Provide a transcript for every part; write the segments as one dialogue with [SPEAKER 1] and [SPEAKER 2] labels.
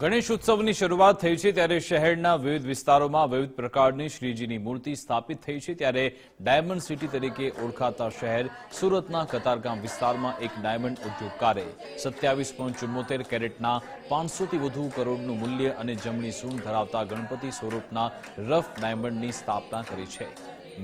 [SPEAKER 1] ગણેશ ઉત્સવની શરૂઆત થઈ છે ત્યારે શહેરના વિવિધ વિસ્તારોમાં વિવિધ પ્રકારની શ્રીજીની મૂર્તિ સ્થાપિત થઈ છે ત્યારે ડાયમંડ સિટી તરીકે ઓળખાતા શહેર સુરતના કતારગામ વિસ્તારમાં એક ડાયમંડ ઉદ્યોગકારે સત્યાવીસ પોઈન્ટ ચુમ્મોતેર કેરેટના પાંચસોથી વધુ કરોડનું મૂલ્ય અને જમણી સૂંઢ ધરાવતા ગણપતિ સ્વરૂપના રફ ડાયમંડની સ્થાપના કરી છે.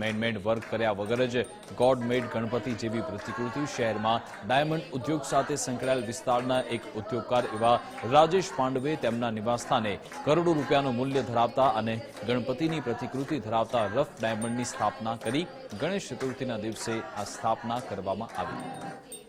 [SPEAKER 1] મેનમેડ વર્ક કર્યા વગર જ ગોડ મેડ ગણપતિ જેવી પ્રતિકૃતિ શહેરમાં ડાયમંડ ઉદ્યોગ સાથે સંકળાયેલ વિસ્તારના એક ઉદ્યોગકાર એવા રાજેશ પાંડવે તેમના નિવાસસ્થાને કરોડો રૂપિયાનું મૂલ્ય ધરાવતા અને ગણપતિની પ્રતિકૃતિ ધરાવતા રફ ડાયમંડની સ્થાપના કરી ગણેશ ચતુર્થીના દિવસે આ સ્થાપના કરવામાં આવી.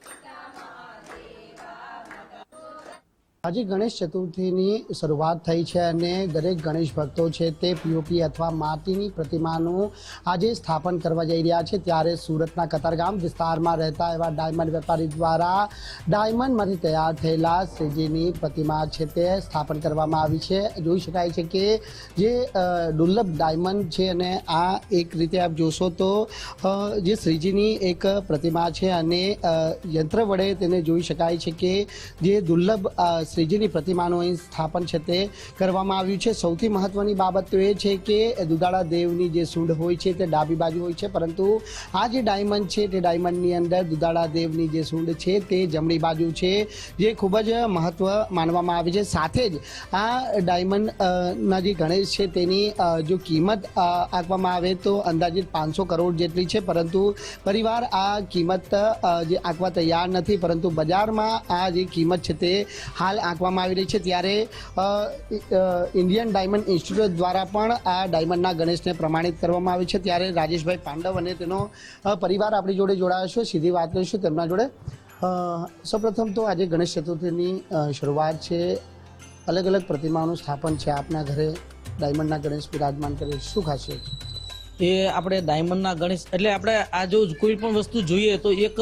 [SPEAKER 2] આજે ગણેશ ચતુર્થીની શરૂઆત થઈ છે અને દરેક ગણેશ ભક્તો છે તે પીઓપી અથવા માટીની પ્રતિમાનું આજે સ્થાપન કરવા જઈ રહ્યા છે. ત્યારે સુરતના કતારગામ વિસ્તારમાં રહેતા એવા ડાયમંડ વેપારી દ્વારા ડાયમંડમાંથી તૈયાર થયેલા શ્રીજીની પ્રતિમા છે તે સ્થાપન કરવામાં આવી છે. જોઈ શકાય છે કે જે દુર્લભ ડાયમંડ છે અને આ એક રીતે આપ જોશો તો જે શ્રીજીની એક પ્રતિમા છે અને યંત્ર વડે તેને જોઈ શકાય છે કે જે દુર્લભ શ્રીજીની પ્રતિમાનું અહીં સ્થાપન છે તે કરવામાં આવ્યું છે. સૌથી મહત્વની બાબત તો એ છે કે દુધાળા દેવની જે સૂંઢ હોય છે તે ડાબી બાજુ હોય છે, પરંતુ આ જે ડાયમંડ છે તે ડાયમંડની અંદર દુધાળા દેવની જે સૂંઢ છે તે જમણી બાજુ છે, જે ખૂબ જ મહત્વ માનવામાં આવે છે. સાથે જ આ ડાયમંડના જે ગણેશ છે તેની જો કિંમત આપવામાં આવે તો અંદાજિત પાંચસો કરોડ જેટલી છે, પરંતુ પરિવાર આ કિંમત જે આંકવા તૈયાર નથી, પરંતુ બજારમાં આ જે કિંમત છે તે હાલ આંકવામાં આવી રહી છે ત્યારે ઇન્ડિયન ડાયમંડ ઇન્સ્ટિટ્યૂટ દ્વારા પણ આ ડાયમંડના ગણેશને પ્રમાણિત કરવામાં આવે છે. ત્યારે રાજેશભાઈ પાંડવ અને તેનો પરિવાર આપણી જોડે જોડાયો છે. સીધી વાત કરીશું તેમના જોડે. સૌપ્રથમ તો આજે ગણેશ ચતુર્થીની શરૂઆત છે. અલગ અલગ પ્રતિમાઓનું સ્થાપન છે. આપના ઘરે ડાયમંડના ગણેશ બિરાજમાન કરે શું ખાસિયત
[SPEAKER 3] એ આપણે ડાયમંડના ગણેશ, એટલે આપણે આ જો કોઈ પણ વસ્તુ જોઈએ તો એક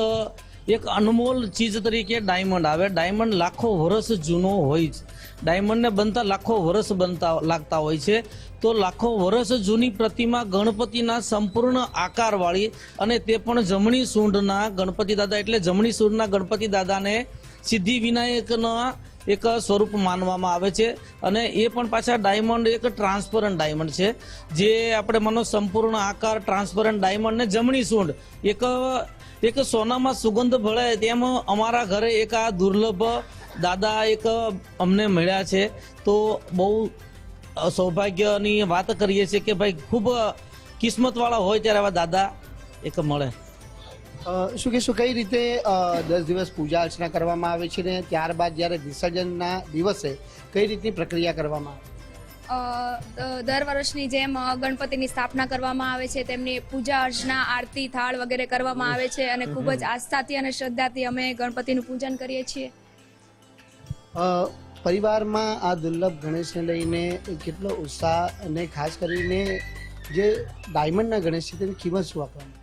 [SPEAKER 3] એક અનમોલ ચીજ તરીકે ડાયમંડ આવે. ડાયમંડ લાખો વર્ષ જૂનો હોય છે. ડાયમંડને બનતા લાખો વર્ષ બનતા લાગતા હોય છે. તો લાખો વર્ષ જૂની પ્રતિમા ગણપતિના સંપૂર્ણ આકારવાળી અને તે પણ જમણી સૂંઢના ગણપતિ દાદા એટલે જમણી સૂંઢના ગણપતિ દાદાને સિદ્ધિ વિનાયકના એક સ્વરૂપ માનવામાં આવે છે. અને એ પણ પાછા ડાયમંડ એક ટ્રાન્સપરન્ટ ડાયમંડ છે. જે આપણે માનો સંપૂર્ણ આકાર ટ્રાન્સપરન્ટ ડાયમંડ ને જમણી સૂંઢ એક એક સોનામાં સુગંધ ભળે તેમ અમારા ઘરે એક આ દુર્લભ દાદા એક અમને મળ્યા છે. તો બહુ સૌભાગ્યની વાત કરીએ છીએ કે ભાઈ ખૂબ કિસ્મતવાળા હોય ત્યારે આવા દાદા એક મળે.
[SPEAKER 2] શું કહેશું, કઈ રીતે દસ દિવસ પૂજા અર્ચના કરવામાં આવે છે ને ત્યારબાદ જ્યારે વિસર્જનના દિવસે કઈ રીતની પ્રક્રિયા કરવામાં આવે?
[SPEAKER 4] દર વર્ષની જેમ ગણપતિની સ્થાપના કરવામાં આવે છે, તેમની પૂજા અર્ચના, આરતી, થાળ વગેરે કરવામાં આવે છે અને ખૂબ જ આસ્થાથી અને શ્રદ્ધાથી અમે ગણપતિનું પૂજન કરીએ છીએ.
[SPEAKER 2] પરિવારમાં આ દુર્લભ ગણેશને લઈને કેટલો ઉત્સાહ અને ખાસ કરીને જે ડાયમંડના ગણેશ છે, તેની કિંમત શું આપવામાં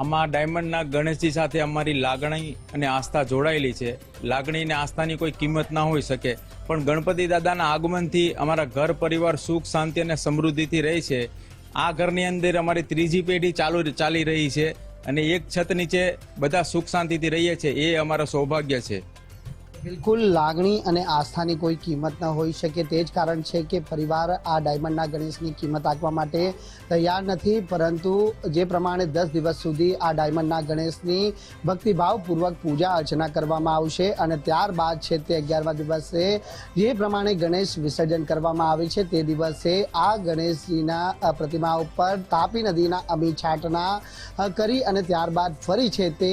[SPEAKER 5] આમાં ડાયમંડના ગણેશજી સાથે અમારી લાગણી અને આસ્થા જોડાયેલી છે. લાગણી અને આસ્થાની કોઈ કિંમત ના હોઈ શકે. પણ ગણપતિ દાદાના આગમનથી અમારા ઘર પરિવાર સુખ, શાંતિ અને સમૃદ્ધિથી રહે છે. આ ઘરની અંદર અમારી ત્રીજી પેઢી ચાલુ ચાલી રહી છે અને એક છત નીચે બધા સુખ, શાંતિથી રહીએ છીએ. એ અમારો સૌભાગ્ય છે.
[SPEAKER 2] બિલકુલ લાગણી અને આસ્થાની કોઈ કિંમત ન હોઈ શકે. તે જ કારણ છે કે પરિવાર આ ડાયમંડના ગણેશની કિંમત આપવા માટે તૈયાર નથી, પરંતુ જે પ્રમાણે દસ દિવસ સુધી આ ડાયમંડના ગણેશની ભક્તિભાવપૂર્વક પૂજા, અર્ચના કરવામાં આવશે અને ત્યારબાદ છે તે અગિયારમા દિવસે જે પ્રમાણે ગણેશ વિસર્જન કરવામાં આવે છે, તે દિવસે આ ગણેશજીના પ્રતિમા ઉપર તાપી નદીના અમી છાંટના કરી અને ત્યારબાદ ફરી છે તે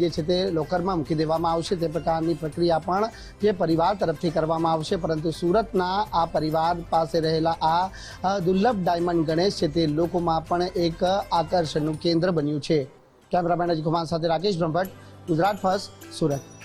[SPEAKER 2] જે છે તે લોકરમાં મૂકી દેવામાં આવશે. તે પ્રકારની પ્રક્રિયા પણ જે પરિવાર તરફથી કરવામાં આવશે, પરંતુ સુરતના આ પરિવાર પાસે રહેલા આ દુર્લભ ડાયમંડ ગણેશ છે તે લોકોમાં પણ એક આકર્ષણનું કેન્દ્ર બન્યું છે. કેમેરામેન અજય કુમાર સાથે રાકેશ બ્રહ્મભટ્ટ, ગુજરાત ફર્સ્ટ, સુરત.